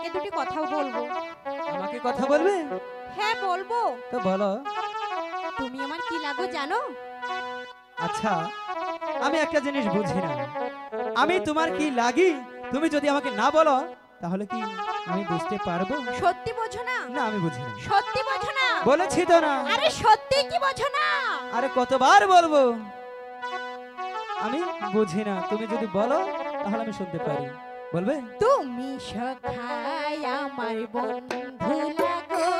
তোমাকে দুটি কথা বলব। আমাকে কথা বলবে? হ্যাঁ বলব। তো বলো। তুমি আমার কি লাগো জানো? আচ্ছা আমি একটা জিনিস বুঝি না। আমি তোমার কি লাগি? তুমি যদি আমাকে না বলো তাহলে কি আমি বুঝতে পারব? সত্যি বোঝো না। না আমি বুঝি না। সত্যি বোঝো না। বলেছি তো না। আরে সত্যি কি বোঝো না? আরে কতবার বলব? আমি বুঝি না। তুমি যদি বলো তাহলে আমি শুনতে পারি। বলবে? তুমি সখা আমার বন্ধু লাগো।